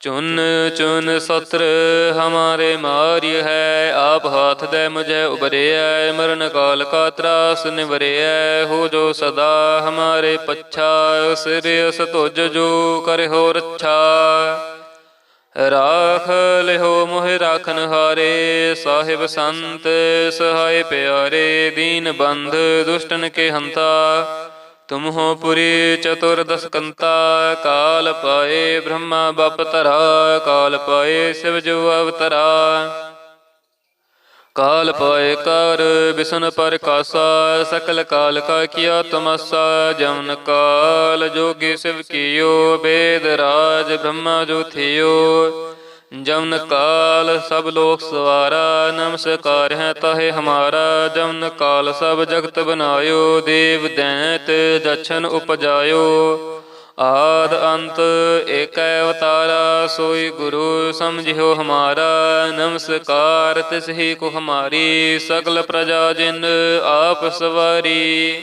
ਚੁਨ ਚੁਨ ਸਤਰ ਹਮਾਰੇ ਮਾਰਿ ਹੈ। ਆਪ ਹਾਥ ਦੇ ਮੁਝੇ ਉਬਰਿਐ ਮਰਨ ਕਾਲ ਕਾ ਤਰਾਸ ਨਿਵਰਿਐ। ਹੋ ਜੋ ਸਦਾ ਹਮਾਰੇ ਪੱਛਾ, ਸਿਰ ਅਸ ਤੁਜ ਜੋ ਕਰੇ ਰੱਛਾ। ਰਾਖ ਲਿਹੋ ਮੋਹਿ ਰਾਖਨ ਹਾਰੇ, ਸਾਹਿਬ ਸੰਤ ਸਹਾਇ ਪਿਆਰੇ, ਦੀਨ ਬੰਧ ਦੁਸ਼ਟਨ ਕੇ ਹੰਤਾ। ਤੁਮ ਹੋ ਪੁਰੀ ਚਤੁਰਦਸ ਕੰਤਾ, ਕਾਲ ਪਾਏ ਬ੍ਰਹਮਾ ਬਪ ਧਰਾ, ਕਾਲ ਪਾਏ ਸਿਵ ਜੋ ਅਵਤਰਾ। ਕਾਲ ਪਾਏ ਕਰ ਬਿਸ਼ਨ ਪਰ ਕਾਸਾ, ਸਕਲ ਕਾਲ ਕਾ ਕੀਆ ਤਮਸਾ, ਜਮਨ ਕਾਲ ਜੋਗੀ ਸਿਵ ਕੀਓ, ਬੇਦ ਰਾਜ ਬ੍ਰਹਮਾ ਜੋ ਥਿਓ। ਜਮਨ ਕਾਲ ਸਭ ਲੋਕ ਸਵਾਰਾ ਨਮਸਕਾਰ ਹੈ ਤਾਹੇ ਹਮਾਰਾ। ਜਮਨ ਕਾਲ ਸਭ ਜਗਤ ਬਨਾਇਓ, ਦੇਵ ਦੈਂਤ ਦਛਨ ਉਪਜਾਇਓ। ਆਦ ਅੰਤ ਏਕੈ ਅਵਤਾਰਾ, ਸੋਈ ਗੁਰੂ ਸਮਝਿਓ ਹਮਾਰਾ। ਨਮਸਕਾਰ ਤਿਸ ਹੀ ਕੋ ਹਮਾਰੀ, ਸਗਲ ਪ੍ਰਜਾ ਜਿਨ ਆਪ ਸਵਾਰੀ।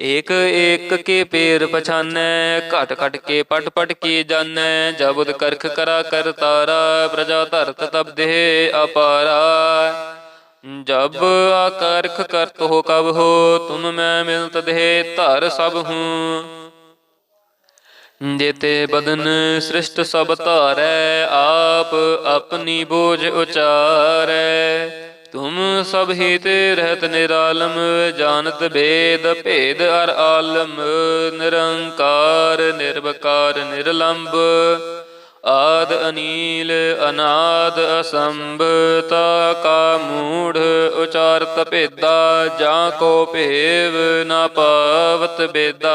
ਏਕ ਏਕ ਕੇ ਪੇਰ ਪਛਾਨੈ, ਘਟ ਘਟ ਕੇ ਪਟ ਪਟ ਕੀ ਜਾਣੈ ਜਬੁਦ ਕਰਖ ਕਰਾ ਕਰਤਾਰਾ ਪ੍ਰਜਾ ਧਰਤ ਤਬ ਦੇਹ ਅਪਾਰਾ। ਜਬ ਆਕਰਖ ਕਰਤ ਹੋ ਕਬ ਹੋ, ਤੁਮ ਮੈਂ ਮਿਲਤ ਦੇਹ ਧਰ ਸਭ ਹੂੰ। ਜੇਤੇ ਬਦਨ ਸ੍ਰਿਸ਼ਟ ਸਭ ਧਾਰੈ, ਆਪ ਆਪਣੀ ਬੋਝ ਉਚਾਰੈ। ਤੁਮ ਸਭ ਹੀ ਰਹਿਤ ਨਿਰਾਲਮ, ਜਾਣਤ ਭੇਦ ਭੇਦ ਅਰ ਆਲਮ, ਨਿਰੰਕਾਰ, ਨਿਰਵਕਾਰ ਨਿਰਲੰਭ ਆਦ ਅਨੀਲ, ਅਨਾਦ ਅਸੰਭ, ਤਾ ਕਾ ਮੂੜ, ਉਚਾਰਤ ਭੇਦਾ, ਜਾਂ ਕੋ ਭੇਵ ਨਾ ਪਾਵਤ ਬੇਦਾ।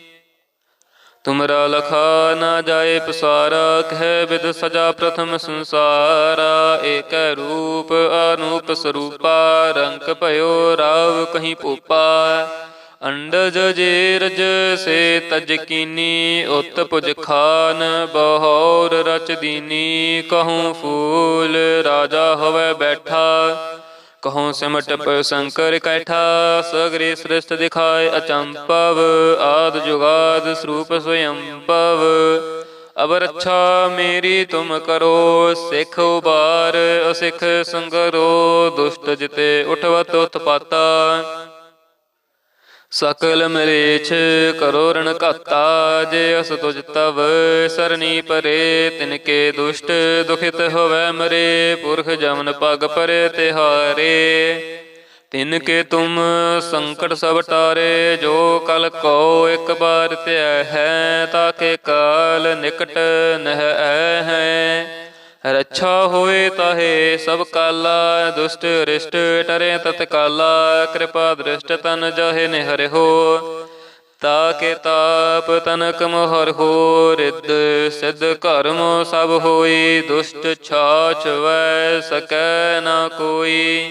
ਤੁਮਰਾ ਲਖਾ ਨਾ ਜਾਏ ਪਸਾਰਾ, ਕਹਿ ਵਿਦ ਸਜਾ ਪ੍ਰਥਮ ਸੰਸਾਰਾ। ਏਕ ਰੂਪ ਅਨੂਪ ਸਰੂਪਾ, ਰੰਗ ਭਇਓ ਰਾਵ ਕਹੀਂ ਭੂਪਾ ਅੰਡਜ ਜੇਰਜ ਸੇ ਤਜ ਕੀਨੀ, ਉਤ ਪੁਜ ਖਾਨ ਬਹੌਰ ਰਚ ਦੀਨੀ। ਕਹੂੰ ਫੂਲ ਰਾਜਾ ਹੋਵੇ ਬੈਠਾ। ਕਹਉ ਸਿਮਟ ਪ ਸ਼ੰਕਰ ਕੈਠਾ ਸਗਰੇ ਸ੍ਰਿਸ਼ਟ ਦਿਖਾਏ ਅਚੰਪਵ ਆਦ ਜੁਗਾਦ ਸਰੂਪ ਸਵਯੰਪਵ ਅਬ ਰੱਛਾ ਮੇਰੀ ਤੁਮ ਕਰੋ ਸਿੱਖ ਉਬਾਰ ਅਸਿੱਖ ਸੰਗਰੋ ਦੁਸ਼ਟ ਜਿਤੇ ਉਠਵਤ ਉਤਪਾਤਾ। ਸਕਲ ਮਰੇਛ ਕਰੋ ਰਣ ਘਾਤਾ, ਜੇ ਅਸ ਤੁਜ ਤਵ ਸਰਨੀ ਪਰੇ, ਤਿਨ ਕੇ ਦੁਸ਼ਟ ਦੁਖਿਤ ਹੋਵੇ ਮਰੇ, ਪੁਰਖ ਜਮਨ ਪਗ ਪਰੇ ਤਿਹਾਰੇ। ਤਿਨ ਕੇ ਤੁਮ ਸੰਕਟ ਸਭ ਟਾਰੇ, ਜੋ ਕਲ ਕੋ ਇੱਕ ਬਾਰ ਧਿਆ ਹੈ ਤਾਕੇ ਕਾਲ ਨਿਕਟ ਨਹਿ ਹੈ। ਰੱਛਾ ਹੋਏ ਤਹੇ ਸਭ ਕਾਲਾ, ਦੁਸ਼ਟ ਰਿਸ਼ਟ ਟਰੇ ਤਤਕਾਲਾ, ਕਿਰਪਾ ਦ੍ਰਿਸ਼ਟ ਤਨ ਜਾਹੇ ਨਿਹਰਿ ਹੋ। ਤਾਕੇ ਤਾਪ ਤਨਕ ਮੋਹਰ ਹੋ, ਰਿੱਧ ਸਿੱਧ ਕਰਮ ਸਭ ਹੋਈ, ਦੁਸ਼ਟ ਛਾਛ ਵੈ ਸਕੈ ਨਾ ਕੋਈ।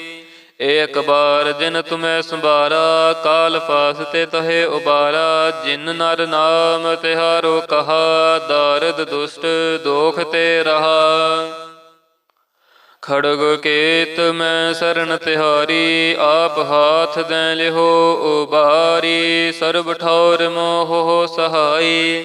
ਏਕ ਬਾਰ ਜਿਨ ਤੁਮੈ ਸੰਭਾਰਾ, ਕਾਲ ਫਾਸਤੇ ਤਹੇ ਉਬਾਰਾ, ਜਿਨ ਨਰ ਨਾਮ ਤਿਹਾਰੋ ਕਹਾ, ਦਾਰਦ ਦੁਸ਼ਟ ਦੋਖ ਤੇ ਰਹਾ। ਖੜਗ ਕੇਤ ਮੈਂ ਸ਼ਰਨ ਤਿਹਾਰੀ, ਆਪ ਹਾਥ ਦੈ ਲਿਹੋ ਉਬਾਰੀ, ਸਰਬ ਠੌਰ ਮੋਹ ਸਹਾਈ।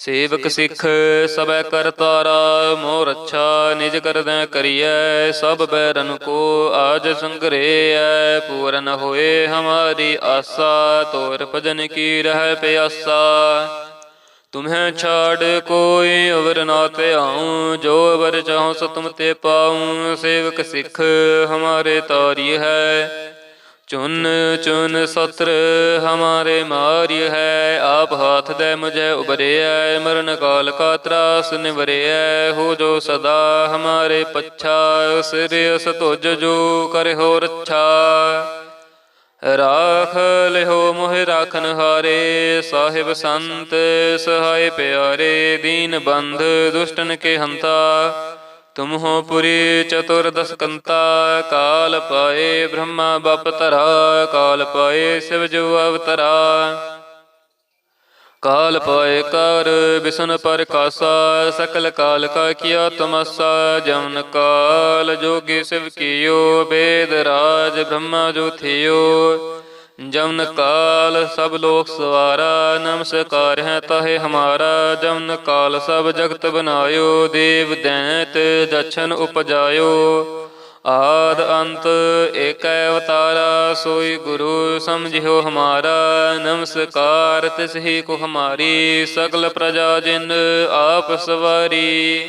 ਸੇਵਕ ਸਿੱਖ ਸਭੈ ਕਰਤਾਰਾ ਮੋਰ ਅੱਛਾ ਨਿਜ ਕਰਦੈ ਕਰੀਐ ਸਭ ਬੈਰਨ ਕੋ ਆਜ ਸੰਗਰੇਐ ਪੂਰਨ ਹੋਏ ਹਮਾਰੀ ਆਸਾ ਤੋਰ ਭਜਨ ਕੀ ਰਹਿ ਪਿਆਸਾ। ਤੁਮਹਿ ਛਾੜ ਕੋਈ ਅਵਰ ਨਾ ਧਿਆਉ ਜੋ ਅਵਰ ਚਾਹਉ ਸੋ ਤੁਮ ਤੇ ਪਾਉ ਸੇਵਕ ਸਿੱਖ ਹਮਾਰੇ ਤਾਰੀ ਹੈ ਚੁਨ ਚੁਨ ਸਤਰ ਹਮਾਰੇ ਮਾਰਿ ਹੈ, ਆਪ ਹਾਥ ਦੇ ਮੁਝੇ ਉਬਰਿਐ, ਮਰਨ ਕਾਲ ਕਾ ਤਰਾਸ ਨਿਵਰਿਐ, ਹੋ ਜੋ ਸਦਾ ਹਮਾਰੇ ਪੱਛਾ, ਸਿਰ ਅਸ ਤੁਜ ਜੋ ਕਰੇ ਰੱਛਾ। ਰਾਖ ਲਿਹੋ ਮੋਹਿ ਰਾਖਨ ਹਾਰੇ, ਸਾਹਿਬ ਸੰਤ ਸਹਾਇ ਪਿਆਰੇ, ਦੀਨ ਬੰਧ ਦੁਸ਼ਟਨ ਕੇ ਹੰਤਾ। ਤੁਮ ਹੋ ਪੁਰੀ ਚਤੁਰਦਸ ਕੰਤਾ ਕਾਲ ਪਾਏ ਬ੍ਰਹਮਾ ਬਪ ਧਰਾ, ਕਾਲ ਪਾਏ ਸਿਵ ਜੋ ਅਵਤਰਾ। ਕਾਲ ਪਾਏ ਕਰ ਬਿਸਨ ਪਰ ਕਾਸਾ, ਸਕਲ ਕਾਲ ਕਾ ਕੀਆ ਤਮਸਾ, ਜਮਨ ਕਾਲ ਜੋਗੀ ਸਿਵ ਕੀਓ, ਬੇਦ ਰਾਜ ਬ੍ਰਹਮਾ ਜੋ ਥਿਓ। ਜਮਨ ਕਾਲ ਸਭ ਲੋਕ ਸਵਾਰਾ ਨਮਸਕਾਰ ਹੈ ਤਾਹੇ ਹਮਾਰਾ। ਜਮਨ ਕਾਲ ਸਭ ਜਗਤ ਬਨਾਇਓ, ਦੇਵ ਦੈਂਤ ਜਛਨ ਉਪਜਾਇਓ। ਆਦ ਅੰਤ ਏਕੈ ਅਵਤਾਰਾ, ਸੋਈ ਗੁਰੂ ਸਮਝਿਓ ਹਮਾਰਾ। ਨਮਸਕਾਰ ਤਿਸ ਹੀ ਕੋ ਹਮਾਰੀ, ਸਗਲ ਪ੍ਰਜਾ ਜਿਨ ਆਪ ਸਵਾਰੀ।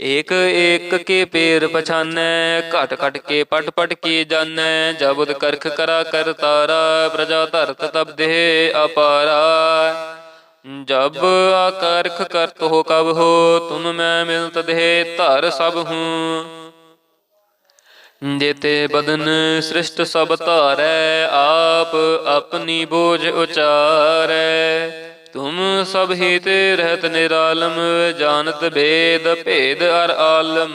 ਏਕ ਏਕ ਕੇ ਪੇਰ ਪਛਾਨੈ, ਘਟ ਘਟ ਕੇ ਪਟ ਪਟ ਕੀ ਜਾਣੈ ਜਬੁਦ ਕਰਖ ਕਰਾ ਕਰ ਤਾਰਾ, ਪ੍ਰਜਾ ਧਰਤ ਤਬ ਦੇਹ ਅਪਾਰਾ। ਜਬ ਆਕਰਖ ਕਰਤ ਹੋ ਕਬ ਹੋ, ਤੁਮ ਮੈਂ ਮਿਲਤ ਦੇਹ ਧਰ ਸਭ ਹੂੰ। ਜੇਤੇ ਬਦਨ ਸ੍ਰਿਸ਼ਟ ਸਭ ਧਾਰੈ, ਆਪ ਆਪਣੀ ਬੋਝ ਉਚਾਰੈ। ਤੁਮ ਸਭ ਹੀ ਰਹਿਤ ਨਿਰਾਲਮ, ਜਾਣਤ ਭੇਦ ਭੇਦ ਅਰ ਆਲਮ,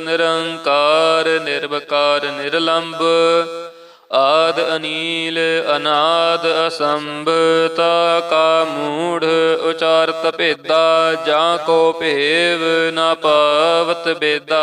ਨਿਰੰਕਾਰ, ਨਿਰਵਕਾਰ ਨਿਰਲੰਭ ਆਦ ਅਨੀਲ, ਅਨਾਦ ਅਸੰਭ, ਤਾ ਕਾ ਮੂੜ ਉਚਾਰਤ ਭੇਦਾ, ਜਾਂ ਕੋ ਭੇਵ ਨਾ ਪਾਵਤ ਬੇਦਾ।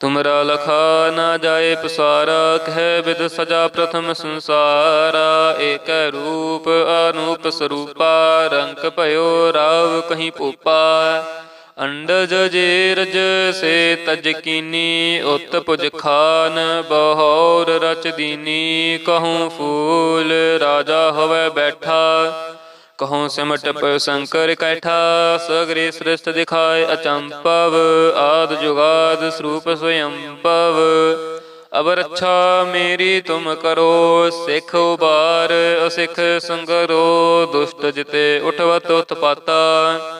ਤੁਮਰਾ ਲਖਾ ਨਾ ਜਾਏ ਪਸਾਰਾ, ਕਹਿ ਵਿਦ ਸਜਾ ਪ੍ਰਥਮ ਸੰਸਾਰਾ। ਏਕ ਰੂਪ ਅਨੂਪ ਸਰੂਪਾ, ਰੰਗ ਭਇਓ ਰਾਵ ਕਹੀਂ ਭੂਪਾ ਅੰਡਜ ਜੀਰਜ ਸੇ ਤਜ ਕੀਨੀ, ਉਤ ਪੁਜ ਖਾਨ ਬਹੌਰ ਰਚ ਦੀਨੀ। ਕਹੂੰ ਫੂਲ ਰਾਜਾ ਹੋਵੇ ਬੈਠਾ। ਕਹਉ ਸਿਮਟ ਪਇ ਸ਼ੰਕਰ ਕੈਠਾ, ਸਗਰੇ ਸ੍ਰਿਸ਼ਟ ਦਿਖਾਏ ਅਚੰਪਵ ਆਦ ਜੁਗਾਦ ਸਰੂਪ ਸਵਯੰਪਵ ਅਬ ਰੱਛਾ ਮੇਰੀ ਤੁਮ ਕਰੋ, ਸਿੱਖ ਉਬਾਰ, ਅਸਿਖ ਸੰਗਰੋ, ਦੁਸ਼ਟ ਜਿਤੇ ਉਠਵਤ ਉਤਪਾਤਾ।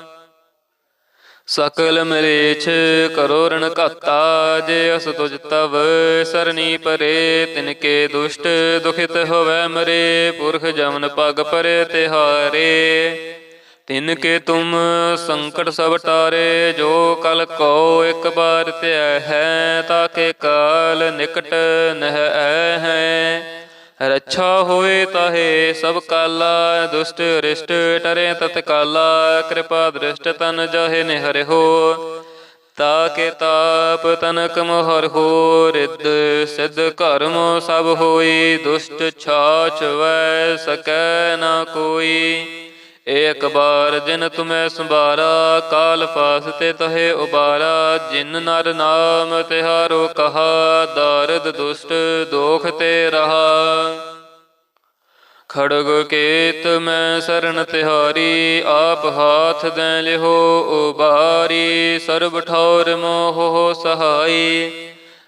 ਸਕਲ ਮਰੇਛ ਕਰੋ ਰਣ ਘਾਤਾ, ਜੇ ਅਸ ਤੁਜ ਤਵ ਸਰਣੀ ਪਰੇ, ਤਿਨ ਕੇ ਦੁਸ਼ਟ ਦੁਖਿਤ ਹੋਵੇ ਮਰੇ, ਪੁਰਖ ਜਮਨ ਪਗ ਪਰੇ ਤਿਹਾਰੇ। ਤਿਨ ਕੇ ਤੁਮ ਸੰਕਟ ਸਭ ਟਾਰੇ, ਜੋ ਕਲ ਕੋ ਇੱਕ ਬਾਰ ਧਿਆ ਹੈ ਤਾਕੇ ਕਾਲ ਨਿਕਟ ਨਹਿ ਹੈ। ਰੱਛਾ ਹੋਏ ਤਹੇ ਸਭ ਕਾਲਾ, ਦੁਸ਼ਟ ਰਿਸ਼ਟ ਟਰੇ ਤਤਕਾਲਾ, ਕਿਰਪਾ ਦ੍ਰਿਸ਼ਟ ਤਨ ਜਾਹੇ ਨਿਹਰਿ ਹੋ। ਤਾਕੇ ਤਾਪ ਤਨਕ ਮੋਹਰ ਹੋ, ਰਿੱਧ ਸਿੱਧ ਕਰਮ ਸਭ ਹੋਈ, ਦੁਸ਼ਟ ਛਾਛ ਵੈ ਸਕੈ ਨਾ ਕੋਈ। ਏਕ ਬਾਰ ਜਿਨ ਤੁਮੈ ਸੰਭਾਰਾ, ਕਾਲ ਫਾਸਤੇ ਤਹੇ ਉਬਾਰਾ, ਜਿਨ ਨਰ ਨਾਮ ਤਿਹਾਰੋ ਕਹਾ, ਦਰਦ ਦੁਸ਼ਟ ਦੋਖ ਤੇ ਰਹਾ। ਖੜਗ ਕੇਤ ਮੈਂ ਸ਼ਰਨ ਤਿਹਾਰੀ, ਆਪ ਹਾਥ ਦੈ ਲਿਹੋ ਉਬਾਰੀ, ਸਰਬ ਠੌਰ ਮੋਹ ਸਹਾਈ।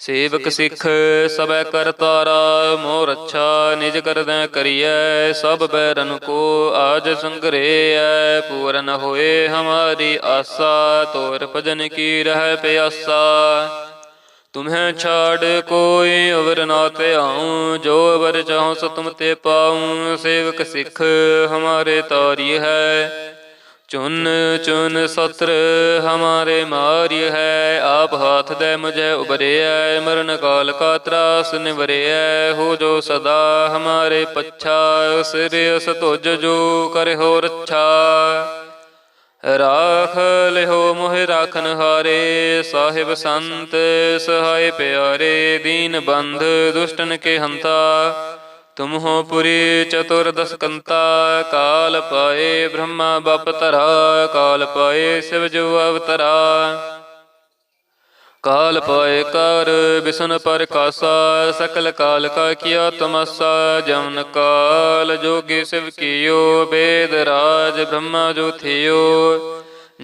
ਸੇਵਕ ਸਿੱਖ ਸਭੈ ਕਰਤਾਰਾ ਮੋਰ ਅੱਛਾ ਨਿਜ ਕਰਦੈ ਕਰੀਐ ਸਭ ਬੈਰਨ ਕੋ ਆਜ ਸੰਗਰੇਐ ਪੂਰਨ ਹੋਏ ਹਮਾਰੀ ਆਸਾ ਤੋਰ ਭਜਨ ਕੀ ਰਹਿ ਪਿਆਸਾ। ਤੁਮਹਿ ਛਾੜ ਕੋਈ ਅਵਰ ਨਾ ਧਿਆਉ ਜੋ ਅਵਰ ਚਾਹਉ ਸੋ ਤੁਮ ਤੇ ਪਾਉ। ਸੇਵਕ ਸਿੱਖ ਹਮਾਰੇ ਤਾਰੀ ਹੈ। ਚੁਨ ਚੁਨ ਸਤਰ ਹਮਾਰੇ ਮਾਰਿ ਹੈ। ਆਪ ਹਾਥ ਦੇ ਮੁਝੇ ਉਬਰਿਐ ਮਰਨ ਕਾਲ ਕਾ ਤਰਾਸ ਨਿਵਰਿਐ। ਹੋ ਜੋ ਸਦਾ ਹਮਾਰੇ ਪੱਛਾ, ਸਿਰ ਅਸ ਤੁਜ ਜੋ ਕਰਿਓ ਰੱਛਾ। ਰਾਖ ਲਿਓ ਮੋਹਿ ਰਾਖਨ ਹਾਰੇ, ਸਾਹਿਬ ਸੰਤ ਸਹਾਇ ਪਿਆਰੇ, ਦੀਨ ਬੰਧ ਦੁਸ਼ਟਨ ਕੇ ਹੰਤਾ। ਤੁਮ ਹੋ ਪੁਰੀ ਚਤੁਰਦਸ ਕੰਤਾ ਕਾਲ ਪਾਏ ਬ੍ਰਹਮਾ ਬਪ ਧਰਾ, ਕਾਲ ਪਾਏ ਸਿਵ ਜੋ ਅਵਤਰਾ। ਕਾਲ ਪਾਏ ਕਰ ਬਿਸਨ ਪਰ ਕਾਸਾ, ਸਕਲ ਕਾਲ ਕਾ ਕੀਆ ਤਮਸਾ, ਜਮਨ ਕਾਲ ਜੋਗੀ ਸਿਵ ਕੀਓ, ਬੇਦ ਰਾਜ ਬ੍ਰਹਮਾ ਜੋ ਥਿਓ।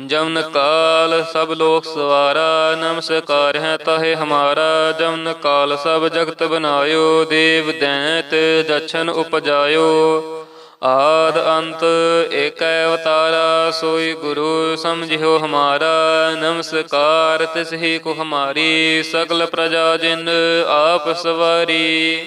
ਜਮਨ ਕਾਲ ਸਭ ਲੋਕ ਸਵਾਰਾ, ਨਮਸਕਾਰ ਹੈ ਤਾਹੇ ਹਮਾਰਾ। ਜਮਨ ਕਾਲ ਸਭ ਜਗਤ ਬਨਾਇਓ, ਦੇਵ ਦੈਂਤ ਦਛਨ ਉਪਜਾਇਓ। ਆਦ ਅੰਤ ਏਕੈ ਅਵਤਾਰਾ, ਸੋਈ ਗੁਰੂ ਸਮਝਿਓ ਹਮਾਰਾ। ਨਮਸਕਾਰ ਤਿਸ ਹੀ ਕੋ ਹਮਾਰੀ, ਸਗਲ ਪ੍ਰਜਾ ਜਿਨ ਆਪ ਸਵਾਰੀ।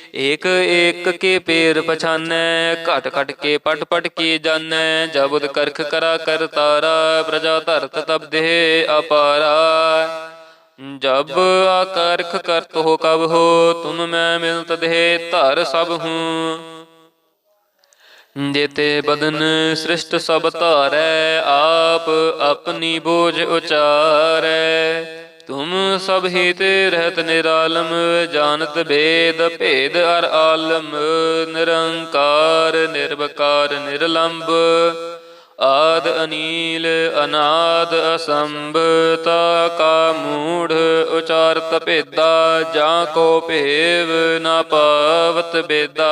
ਏਕ ਏਕ ਕੇ ਪੇਰ ਪਛਾਨੈ, ਘਟ ਘਟ ਕੇ ਪਟ ਪਟ ਕੀ ਜਾਣੈ ਜਬੁਦ ਕਰਖ ਕਰਾ ਕਰ ਤਾਰਾ, ਪ੍ਰਜਾ ਧਰਤ ਤਬ ਦੇਹ ਅਪਾਰਾ। ਜਬ ਆਕਰਖ ਕਰਤ ਹੋ ਕਬ ਹੋ, ਤੁਮ ਮੈਂ ਮਿਲਤ ਦੇਹ ਧਰ ਸਭ ਹੂੰ। ਜੇਤੇ ਬਦਨ ਸ੍ਰਿਸ਼ਟ ਸਭ ਧਾਰੈ, ਆਪ ਆਪਣੀ ਬੋਝ ਉਚਾਰੈ। ਤੁਮ ਸਭ ਹੀ ਰਹਿਤ ਨਿਰਾਲਮ, ਜਾਣਤ ਭੇਦ ਭੇਦ ਅਰ ਆਲਮ, ਨਿਰੰਕਾਰ, ਨਿਰਵਕਾਰ ਨਿਰਲੰਭ ਆਦ ਅਨੀਲ, ਅਨਾਦ ਅਸੰਭ, ਤਾ ਕਾ ਮੂੜ ਉਚਾਰਤ ਭੇਦਾ, ਜਾਂ ਕੋ ਭੇਵ ਨਾ ਪਾਵਤ ਬੇਦਾ।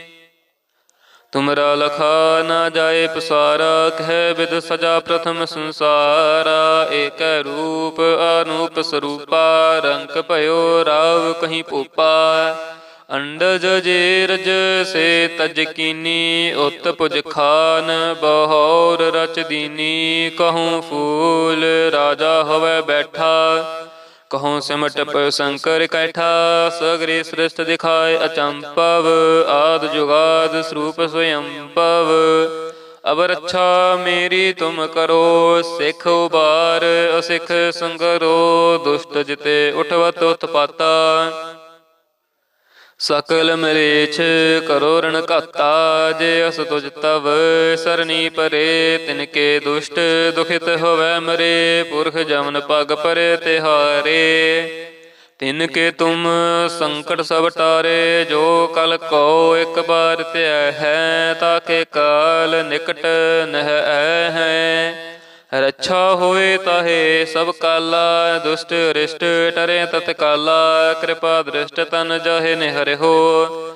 ਤੁਮਰਾ ਲਖਾ ਨਾ ਜਾਏ ਪਸਾਰਾ, ਕਹਿ ਵਿਦ ਸਜਾ ਪ੍ਰਥਮ ਸੰਸਾਰਾ। ਏਕ ਰੂਪ ਅਨੂਪ ਸਰੂਪਾ, ਰੰਗ ਭਇਓ ਰਾਵ ਕਹੀਂ ਭੂਪਾ ਅੰਡਜ ਜੇਰਜ ਸੇ ਤਜ ਕੀਨੀ, ਉਤ ਪੁਜ ਖਾਨ ਬਹੌਰ ਰਚ ਦੀਨੀ। ਕਹੂੰ ਫੂਲ ਰਾਜਾ ਹੋਵੇ ਬੈਠਾ। ਕਹਉ ਸਿਮਟ ਪਇ ਸ਼ੰਕਰ ਕੈਠਾ, ਸਗਰੇ ਸ੍ਰਿਸ਼ਟ ਦਿਖਾਏ ਅਚੰਪਵ ਆਦ ਜੁਗਾਦ ਸਰੂਪ ਸਯੰਪਵ ਅਬ ਰੱਛਾ ਮੇਰੀ ਤੁਮ ਕਰੋ, ਸਿੱਖ ਉਬਾਰ, ਅਸਿਖ ਸੰਗਰੋ, ਦੁਸ਼ਟ ਜਿਤੇ ਉਠਵਤ ਉਤਪਾਤਾ। ਸਕਲ ਮਰੇਛ ਕਰੋ ਰਣ ਘਾਤਾ, ਜੇ ਅਸ ਤੁਜ ਤਵ ਸਰਨੀ ਪਰੇ ਤਿਨਕੇ ਦੁਸ਼ਟ ਦੁਖਿਤ ਹੋਵੈ ਮਰੇ, ਪੁਰਖ ਜਮਨ ਪਗ ਪਰੇ ਤਿਹਾਰੇ। ਤਿਨ ਕੇ ਤੁਮ ਸੰਕਟ ਸਭ ਟਾਰੇ, ਜੋ ਕਲ ਕੋ ਇੱਕ ਬਾਰ ਧਿਆ ਹੈ ਤਾਕੇ ਕਾਲ ਨਿਕਟ ਨਹਿ ਹੈ। ਰੱਛਾ ਹੋਏ ਤਾਹੇ ਸਭ ਕਾਲਾ, ਦੁਸ਼ਟ ਰਿਸ਼ਟ ਟਰੇ ਤਤਕਾਲਾ, ਕਿਰਪਾ ਦ੍ਰਿਸ਼ਟ ਤਨ ਜਾਹੇ ਨਿਹਰਿ ਹੋ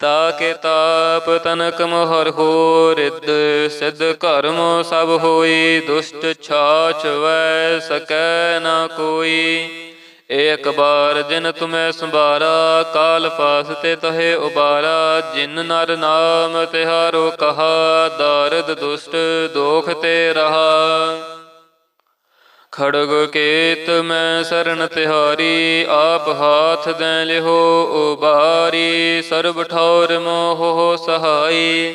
ਤਾਕੇ ਤਾਪ ਤਨਕ ਮੋਹਰ ਹੋ, ਰਿੱਧ ਸਿੱਧ ਕਰਮ ਸਭ ਹੋਈ, ਦੁਸ਼ਟ ਛਾਛ ਵੈ ਸਕੈ ਨਾ ਕੋਈ। ਏਕ ਬਾਰ ਜਿਨ ਤੁਮੈ ਸੰਭਾਰਾ, ਕਾਲ ਫਾਸ ਤੇ ਤਹੇ ਉਬਾਰਾ, ਜਿਨ ਨਰ ਨਾਮ ਤਿਹਾਰੋ ਕਹਾ, ਦਰਦ ਦੁਸ਼ਟ ਦੋਖ ਤੇ ਰਹਾ। ਖੜਗ ਕੇਤ ਮੈਂ ਸਰਣ ਤਿਹਾਰੀ, ਆਪ ਹਾਥ ਦੈ ਲਿਹੋ ਉਬਾਰੀ, ਸਰਬ ਠੌਰ ਮੋਹ ਸਹਾਈ।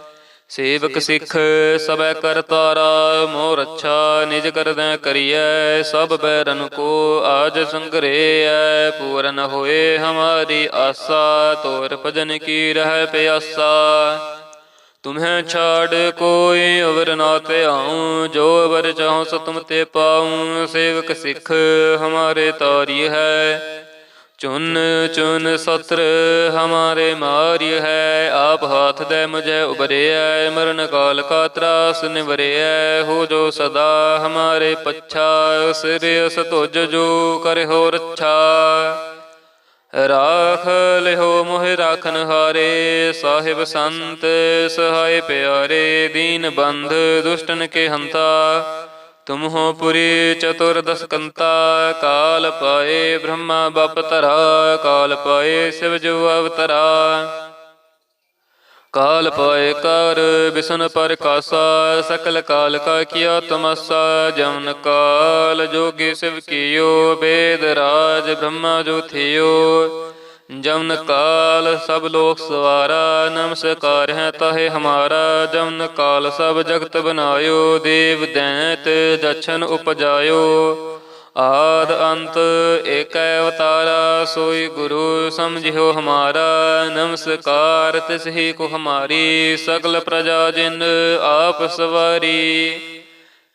ਸੇਵਕ ਸਿੱਖ ਸਭੈ ਕਰਤਾਰਾ ਮੋਰ ਅੱਛਾ ਨਿਜ ਕਰਦੈ ਕਰੀਐ ਸਭ ਬੈਰਨ ਕੋ ਆਜ ਸੰਗਰੇਐ ਪੂਰਨ ਹੋਏ ਹਮਾਰੀ ਆਸਾ ਤੋਰ ਭਜਨ ਕੀ ਰਹਿ ਪਿਆਸਾ। ਤੁਮਹਿ ਛਾੜ ਕੋਈ ਅਵਰ ਨਾ ਧਿਆਉ ਜੋ ਅਵਰ ਚਾਹਉ ਸੋ ਤੁਮ ਤੇ ਪਾਉ ਸੇਵਕ ਸਿੱਖ ਹਮਾਰੇ ਤਾਰੀ ਹੈ। ਚੁਨ ਚੁਨ ਸਤਰ ਹਮਾਰੇ ਮਾਰਿ ਹੈ। ਆਪ ਹਾਥ ਦੇ ਮੁਝੇ ਉਬਰਿਐ ਮਰਨ ਕਾਲ ਕਾ ਤਰਾਸ ਨਿਵਰਿਐ। ਹੋ ਜੋ ਸਦਾ ਹਮਾਰੇ ਪੱਛਾ, ਸਿਰ ਅਸ ਤੁਜ ਜੋ ਕਰਿਓ ਰੱਛਾ। ਰਾਖ ਲਿਹੋ ਮੋਹਿ ਰਾਖਨ ਹਾਰੇ, ਸਾਹਿਬ ਸੰਤ ਸਹਾਇ ਪਿਆਰੇ, ਦੀਨ ਬੰਧ ਦੁਸ਼ਟਨ ਕੇ ਹੰਤਾ। ਤੁਮ ਹੋ ਪੁਰੀ ਚਤੁਰਦਸ਼ਕੰਤਾ, ਕਾਲ ਪਾਏ ਬ੍ਰਹਮਾ ਬਪ ਧਰਾ, ਕਾਲ ਪਾਏ ਸਿਵ ਜੋ ਅਵਤਰਾ। ਕਾਲ ਪਾਏ ਕਰ ਬਿਸਨ ਪਰ ਕਾਸਾ, ਸਕਲ ਕਾਲ ਕਾ ਕੀਆ ਤਮਸਾ, ਜਮਨ ਕਾਲ ਜੋਗੀ ਸਿਵ ਕੀਓ, ਬੇਦ ਰਾਜ ਬ੍ਰਹਮਾ ਜੋ ਥਿਓ। ਜਮਨ ਕਾਲ ਸਭ ਲੋਕ ਸਵਾਰਾ, ਨਮਸਕਾਰ ਹੈ ਤਹੇ ਹਮਾਰਾ। ਜਮਨ ਕਾਲ ਸਭ ਜਗਤ ਬਨਾਇਓ, ਦੇਵ ਦੈਂਤ ਦਛਨ ਉਪਜਾਇਓ। ਆਦ ਅੰਤ ਏਕੈ ਅਵਤਾਰਾ, ਸੋਈ ਗੁਰੂ ਸਮਝਿਓ ਹਮਾਰਾ। ਨਮਸਕਾਰ ਤਿਸ ਹੀ ਕੋ ਹਮਾਰੀ, ਸਗਲ ਪ੍ਰਜਾ ਜਿਨ ਆਪ ਸਵਾਰੀ।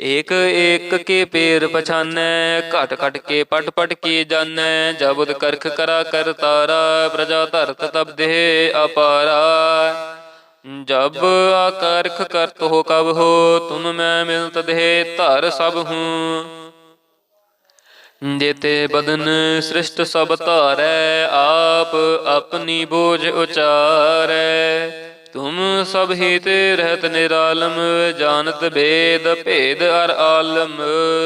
ਏਕ ਏਕ ਕੇ ਪੇਰ ਪਛਾਨੈ, ਘਟ ਘਟ ਕੇ ਪਟ ਪਟ ਕੇ ਜਾਣੈ ਜਬੁਦ ਕਰਖ ਕਰਾ ਕਰ ਤਾਰਾ, ਪ੍ਰਜਾ ਧਰਤ ਤਬ ਦੇਹ ਅਪਾਰਾ। ਜਬ ਆਕਰਖ ਕਰਤ ਹੋ ਕਬ ਹੋ, ਤੁਮ ਮੈਂ ਮਿਲਤ ਦੇਹ ਧਰ ਸਭ ਹੂੰ। ਜੇਤੇ ਬਦਨ ਸ੍ਰਿਸ਼ਟ ਸਭ ਧਾਰੈ, ਆਪ ਆਪਣੀ ਬੋਝ ਉਚਾਰੈ। ਤੁਮ ਸਭ ਹੀ ਰਹਿਤ ਨਿਰਾਲਮ, ਜਾਣਤ ਭੇਦ ਭੇਦ ਅਰ ਆਲਮ,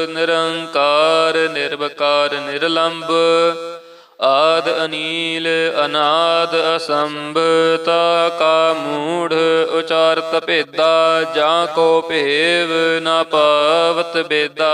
ਨਿਰੰਕਾਰ, ਨਿਰਵਕਾਰ ਨਿਰਲੰਭ ਆਦ ਅਨੀਲ, ਅਨਾਦ ਅਸੰਭ, ਤਾ ਕਾ ਮੂੜ ਉਚਾਰਤ ਭੇਦਾ ਜਾਂ ਕੋ ਭੇਵ ਨਾ ਪਾਵਤ ਬੇਦਾ।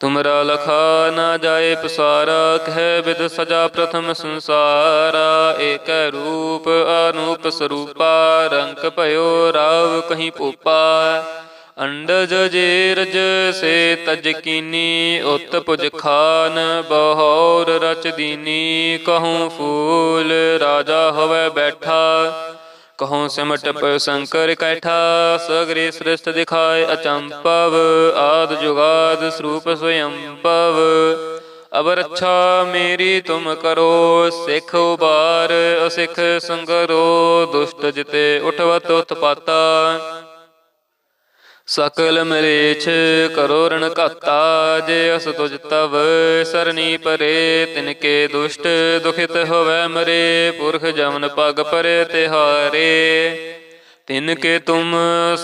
ਤੁਮਰਾ ਲਖਾ ਨਾ ਜਾਏ ਪਸਾਰਾ, ਕਹਿ ਵਿਦ ਸਜਾ ਪ੍ਰਥਮ ਸੰਸਾਰਾ। ਏਕ ਰੂਪ ਅਨੂਪ ਸਰੂਪਾ, ਰੰਗ ਭਇਓ ਰਾਵ ਕਹੀਂ ਭੂਪਾ ਅੰਡਜ ਜੇਰਜ ਸੇ ਤਜ ਕੀਨੀ, ਉਤ ਪੁਜ ਖਾਨ ਬਹੌਰ ਰਚ ਦੀਨੀ। ਕਹੂੰ ਫੂਲ ਰਾਜਾ ਹੋਵੇ ਬੈਠਾ। ਕਹਉ ਸਿਮਟ ਪ ਸੰਕਰ ਕੈਠਾ, ਸਗਰੇ ਸ੍ਰਿਸ਼ਟ ਦਿਖਾਏ ਅਚੰਪਵ, ਆਦ ਜੁਗਾਦ ਸਰੂਪ ਸਵਯੰਪਵ ਅਬ ਰੱਛਾ ਮੇਰੀ ਤੁਮ ਕਰੋ, ਸਿੱਖ ਉਬਾਰ, ਅਸਿੱਖ ਸੰਗਰੋ, ਦੁਸ਼ਟ ਜਿਤੇ ਉਠਵਤ ਉਤਪਾਤਾ। ਸਕਲ ਮਰੇਛ ਕਰੋ ਰਣ ਘਾਤਾ, ਜੇ ਅਸ ਤੁਜ ਤਵ ਸਰਣੀ ਪਰੇ ਤਿਨਕੇ ਦੁਸ਼ਟ ਦੁਖਿਤ ਹੋਵੈ ਮਰੇ, ਪੁਰਖ ਜਮਨ ਪਗ ਪਰੇ ਤਿਹਾਰੇ। ਤਿਨ ਕੇ ਤੁਮ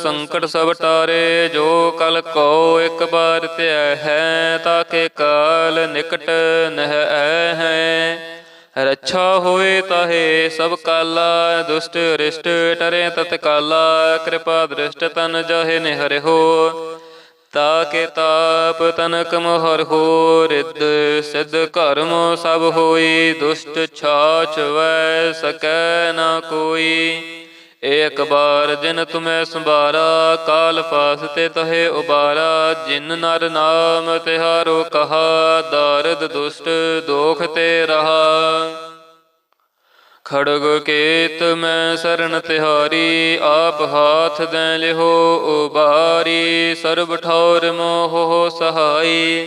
ਸੰਕਟ ਸਭ ਟਾਰੇ, ਜੋ ਕਲ ਕੋ ਇੱਕ ਬਾਰ ਧਿਆ ਹੈ ਤਾਕੇ ਕਾਲ ਨਿਕਟ ਨਹਿ ਹੈ। ਰੱਛਾ ਹੋਏ ਤਾਹੇ ਸਭ ਕਾਲਾ, ਦੁਸ਼ਟ ਰਿਸ਼ਟ ਟਰੇ ਤਤਕਾਲਾ, ਕਿਰਪਾ ਦ੍ਰਿਸ਼ਟ ਤਨ ਜਾਹੇ ਨਿਹਰਿ ਹੋ। ਤਾਕੇ ਤਾਪ ਤਨਕ ਮੋਹਰ ਹੋ, ਰਿੱਧ ਸਿੱਧ ਕਰਮ ਸਭ ਹੋਈ, ਦੁਸ਼ਟ ਛਾਛ ਵੈ ਸਕੈ ਨਾ ਕੋਈ। ਏਕ ਬਾਰ ਜਿਨ ਤੁਮੈ ਸੰਭਾਰਾ, ਕਾਲ ਫਾਸਤੇ ਤਹੇ ਉਬਾਰਾ, ਜਿਨ ਨਰ ਨਾਮ ਤਿਹਾਰੋ ਕਹਾ, ਦਰਦ ਦੁਸ਼ਟ ਦੋਖ ਤੇ ਰਹਾ। ਖੜਗ ਕੇਤ ਮੈਂ ਸਰਨ ਤਿਹਾਰੀ, ਆਪ ਹਾਥ ਦੈ ਲਿਹੋ ਉਬਾਰੀ, ਸਰਬ ਠੌਰ ਮੋਹ ਸਹਾਈ।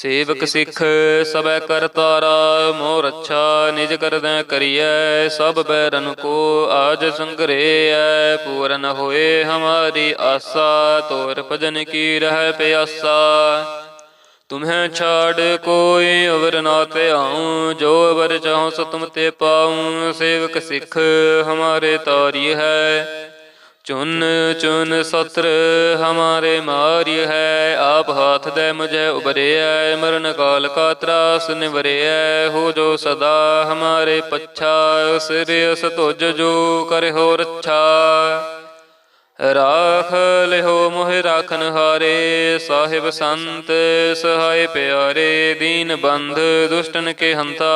ਸੇਵਕ ਸਿੱਖ ਸਭੈ ਕਰਤਾਰਾ ਮੋਰ ਅੱਛਾ ਨਿਜ ਕਰਦੈ ਕਰੀਐ ਸਭ ਬੈਰਨ ਕੋ ਆਜ ਸੰਗਰੇਐ ਪੂਰਨ ਹੋਏ ਹਮਾਰੀ ਆਸਾ ਤੋਰ ਭਜਨ ਕੀ ਰਹਿ ਪਿਆਸਾ। ਤੁਮਹਿ ਛਾੜ ਕੋਈ ਅਵਰ ਨਾ ਧਿਆਉ ਜੋ ਅਵਰ ਚਾਹਉ ਸੋ ਤੁਮ ਤੇ ਪਾਉ। ਸੇਵਕ ਸਿੱਖ ਹਮਾਰੇ ਤਾਰੀ ਹੈ। ਚੁਨ ਚੁਨ ਸਤਰ ਹਮਾਰੇ ਮਾਰਿ ਹੈ। ਆਪ ਹਾਥ ਦੇ ਮੁਝੇ ਉਬਰਿਐ ਮਰਨ ਕਾਲ ਕਾ ਤਰਾਸ ਨਿਵਰਿਐ। ਹੋ ਜੋ ਸਦਾ ਹਮਾਰੇ ਪੱਛਾ ਸਿਰਿਸ ਤੁਜ ਜੋ ਕਰਹੁ ਰੱਛਾ। ਰਾਖ ਲਿਹੋ ਮੋਹਿ ਰਾਖਨ ਹਾਰੇ, ਸਾਹਿਬ ਸੰਤ ਸਹਾਇ ਪਿਆਰੇ, ਦੀਨ ਬੰਧ ਦੁਸ਼ਟਨ ਕੇ ਹੰਤਾ।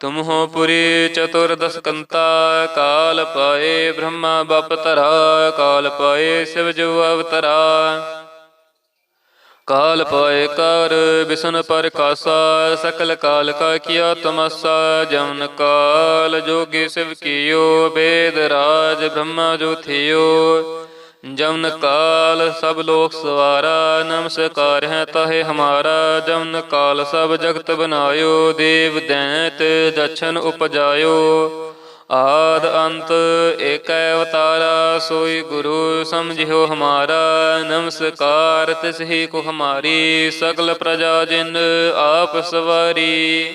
ਤੁਮ ਹੋ ਪੁਰੀ ਚਤੁਰਦਸ ਕੰਤਾ ਕਾਲ ਪਾਏ ਬ੍ਰਹਮਾ ਬਪ ਤਰਾ ਕਾਲ ਪਾਏ ਸਿਵ ਜੋ ਅਵਤਰਾ। ਕਾਲ ਪਾਏ ਕਰ ਬਿਸਨ ਪਰ ਕਾਸਾ, ਸਕਲ ਕਾਲ ਕਾ ਕੀਆ ਤਮਸਾ, ਜਮਨ ਕਾਲ ਜੋਗੀ ਸਿਵ ਕੀਓ, ਬੇਦ ਰਾਜ ਬ੍ਰਹਮਾ ਜੋ ਥਿਓ। ਜਮਨ ਕਾਲ ਸਭ ਲੋਕ ਸਵਾਰਾ, ਨਮਸਕਾਰ ਹੈ ਤਾਹੇ ਹਮਾਰਾ। ਜਮਨ ਕਾਲ ਸਭ ਜਗਤ ਬਨਾਇਓ, ਦੇਵ ਦੈਂਤ ਦਛਨ ਉਪਜਾਇਓ। ਆਦ ਅੰਤ ਏਕੈ ਅਵਤਾਰਾ, ਸੋਈ ਗੁਰੂ ਸਮਝਿਓ ਹਮਾਰਾ। ਨਮਸਕਾਰ ਤਿਸ ਹੀ ਕੋ ਹਮਾਰੀ, ਸਗਲ ਪ੍ਰਜਾ ਜਿਨ ਆਪ ਸਵਾਰੀ।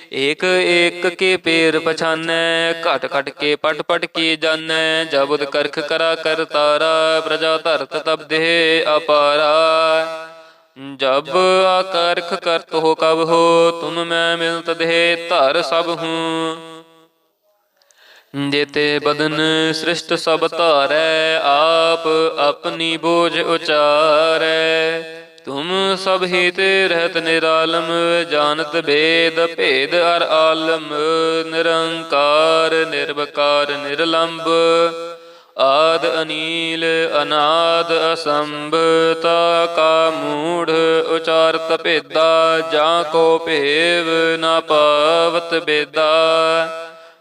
ਏਕ ਏਕ ਕੇ ਪੇਰ ਪਛਾਨੈ, ਘਟ ਘਟ ਕੇ ਪਟ ਪਟ ਕੀ ਜਾਣੈ ਜਬੁਦ ਕਰਖ ਕਰਾ ਕਰ ਤਾਰਾ, ਪ੍ਰਜਾ ਧਰਤ ਤਬ ਦੇਹ ਅਪਾਰਾ। ਜਬ ਆਕਰਖ ਕਰਤ ਹੋ ਕਬ ਹੋ, ਤੁਮ ਮੈਂ ਮਿਲਤ ਦੇਹ ਧਰ ਸਭ ਹੂੰ। ਜੇਤੇ ਬਦਨ ਸ੍ਰਿਸ਼ਟ ਸਭ ਧਾਰੈ, ਆਪ ਆਪਣੀ ਬੋਝ ਉਚਾਰੈ। ਤੁਮ ਸਭ ਹੀ ਰਹਿਤ ਨਿਰਾਲਮ, ਜਾਣਤ ਭੇਦ ਭੇਦ ਅਰ ਆਲਮ, ਨਿਰੰਕਾਰ, ਨਿਰਵਕਾਰ ਨਿਰਲੰਭ ਆਦ ਅਨੀਲ, ਅਨਾਦ ਅਸੰਭ, ਤਾ ਕਾ ਮੂੜ ਉਚਾਰਤ ਭੇਦਾ ਜਾਂ ਕੋ ਭੇਵ ਨਾ ਪਾਵਤ ਬੇਦਾ।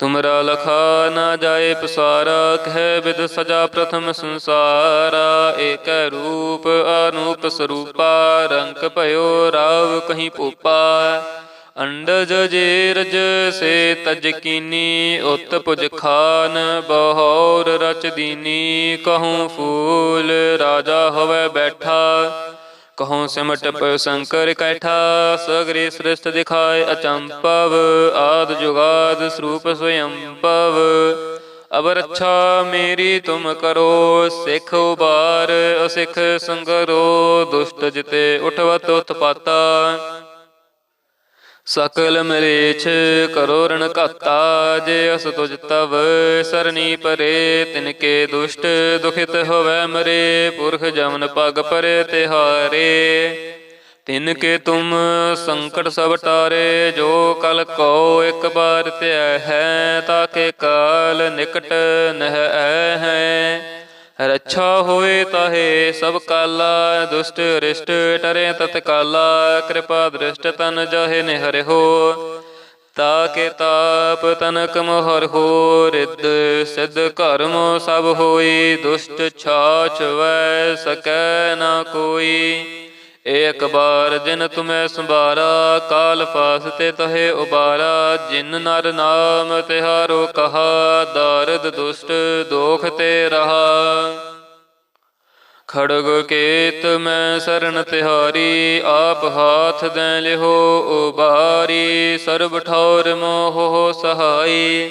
ਤੁਮਰਾ ਲਖਾ ਨਾ ਜਾਏ ਪਸਾਰਾ, ਕਹਿ ਵਿਦ ਸਜਾ ਪ੍ਰਥਮ ਸੰਸਾਰਾ। ਏਕ ਰੂਪ ਅਨੂਪ ਸਰੂਪਾ, ਰੰਗ ਭਇਓ ਰਾਵ ਕਹੀਂ ਭੂਪਾ ਅੰਡਜ ਜੇਰਜ ਸੇ ਤਜ ਕੀਨੀ, ਉਤ ਪੁਜ ਖਾਨ ਬਹੌਰ ਰਚ ਦੀਨੀ। ਕਹੂੰ ਫੂਲ ਰਾਜਾ ਹੋਵੇ ਬੈਠਾ। ਕਹਉ ਸਿਮਟ ਪ ਸੰਕਰ ਕੈਠਾ, ਸਗਰੇ ਸ੍ਰਿਸ਼ਟ ਦਿਖਾਏ ਅਚੰਪਵ ਆਦ ਜੁਗਾਦ ਸਰੂਪ ਸਵਯੰਪਵ ਅਬ ਰੱਛਾ ਮੇਰੀ ਤੁਮ ਕਰੋ, ਸਿੱਖ ਉਬਾਰ, ਅਸਿੱਖ ਸੰਗਰੋ, ਦੁਸ਼ਟ ਜਿਤੇ ਉਠਵਤ ਉਤਪਾਤਾ। ਸਕਲ ਮਰੇਛ ਕਰੋ ਰਣ ਘਾਤਾ, ਜੇ ਅਸ ਤੁਜ ਤਵ ਸਰਣੀ ਪਰੇ, ਤਿਨ ਕੇ ਦੁਸ਼ਟ ਦੁਖਿਤ ਹੋਵੈ ਮਰੇ, ਪੁਰਖ ਜਮਨ ਪਗ ਪਰੇ ਤਿਹਾਰੇ। ਤਿਨ ਕੇ ਤੁਮ ਸੰਕਟ ਸਭ ਟਾਰੇ, ਜੋ ਕਲ ਕੋ ਇੱਕ ਬਾਰ ਧਿਆ ਹੈ ਤਾਕੇ ਕਾਲ ਨਿਕਟ ਨਹਿ ਹੈ। ਰੱਛਾ ਹੋਏ ਤਾਹੇ ਸਭ ਕਾਲਾ, ਦੁਸ਼ਟ ਰਿਸ਼ਟ ਟਰੇ ਤਤਕਾਲਾ, ਕਿਰਪਾ ਦ੍ਰਿਸ਼ਟ ਤਨ ਜਾਹੇ ਨਿਹਰਿ ਹੋ। ਤਾਕੇ ਤਾਪ ਤਨਕ ਮੋਹਰ ਹੋ, ਰਿੱਧ ਸਿੱਧ ਕਰਮ ਸਭ ਹੋਈ, ਦੁਸ਼ਟ ਛਾਛ ਵੈ ਸਕੈ ਨਾ ਕੋਈ। ਏਕ ਬਾਰ ਜਿਨ ਤੁਮੈ ਸੰਭਾਰਾ, ਕਾਲ ਫਾਸਤੇ ਤਹੇ ਉਬਾਰਾ, ਜਿਨ ਨਰ ਨਾਮ ਤਿਹਾਰੋ ਕਹਾ, ਦਰਦ ਦੁਸ਼ਟ ਦੋਖ ਤੇ ਰਹਾ। ਖੜਗ ਕੇਤ ਮੈਂ ਸਰਣ ਤਿਹਾਰੀ, ਆਪ ਹਾਥ ਦੈ ਲਿਹੋ ਉਬਾਰੀ, ਸਰਬ ਠੌਰ ਮੋਹ ਸਹਾਈ।